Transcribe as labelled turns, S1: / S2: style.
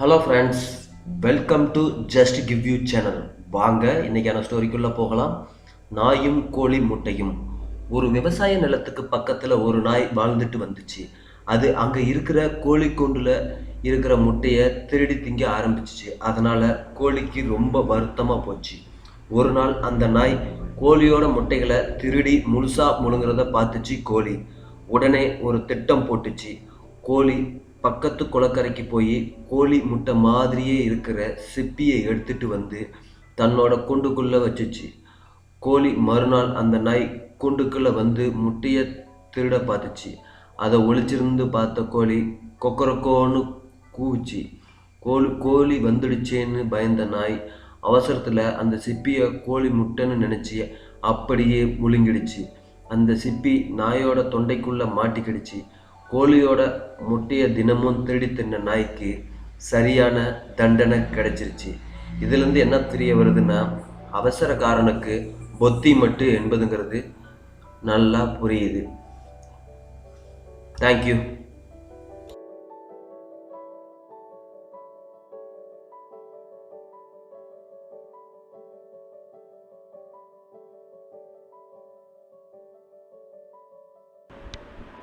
S1: Hello friends welcome to just give you channel வாங்க இன்றைக்கான ஸ்டோரிக்குள்ளே போகலாம். நாயும் கோழி முட்டையும். ஒரு விவசாய நிலத்துக்கு பக்கத்தில் ஒரு நாய் வாழ்ந்துட்டு வந்துச்சு. அது அங்கே இருக்கிற கோழி கூண்டில் இருக்கிற முட்டையை திருடி திங்க ஆரம்பிச்சிச்சு. அதனால் கோழிக்கு ரொம்ப வருத்தமாக போச்சு. ஒரு நாள் அந்த நாய் கோழியோட முட்டைகளை திருடி முழுசாக முழுங்குறத பார்த்துச்சு கோழி. உடனே ஒரு திட்டம் போட்டுச்சு. கோழி பக்கத்து குளக்கரைக்கு போய் கோழி முட்டை மாதிரியே இருக்கிற சிப்பியை எடுத்துட்டு வந்து தன்னோட கூண்டுக்குள்ளே வச்சுச்சு. கோழி மறுநாள் அந்த நாய் கூண்டுக்குள்ளே வந்து முட்டையை திருட பார்த்துச்சு. அதை ஒழிச்சிருந்து பார்த்த கோழி கொக்கரக்கோன்னு கூவிச்சு. கோழி கோழி வந்துடுச்சேன்னு பயந்த நாய் அவசரத்தில் அந்த சிப்பியை கோழி முட்டைன்னு நினச்சி அப்படியே முழுங்கிடுச்சு. அந்த சிப்பி நாயோட தொண்டைக்குள்ளே மாட்டிக்கிடுச்சு. கோழியோட முட்டையை தினமும் திருடி தின்ன நாய்க்கு சரியான தண்டனை கிடைச்சிருச்சு. இதுலேருந்து என்ன தெரிய வருதுன்னா அவசரக்காரனுக்கு பொத்தி மட்டு என்பதுங்கிறது நல்லா புரியுது. Thank you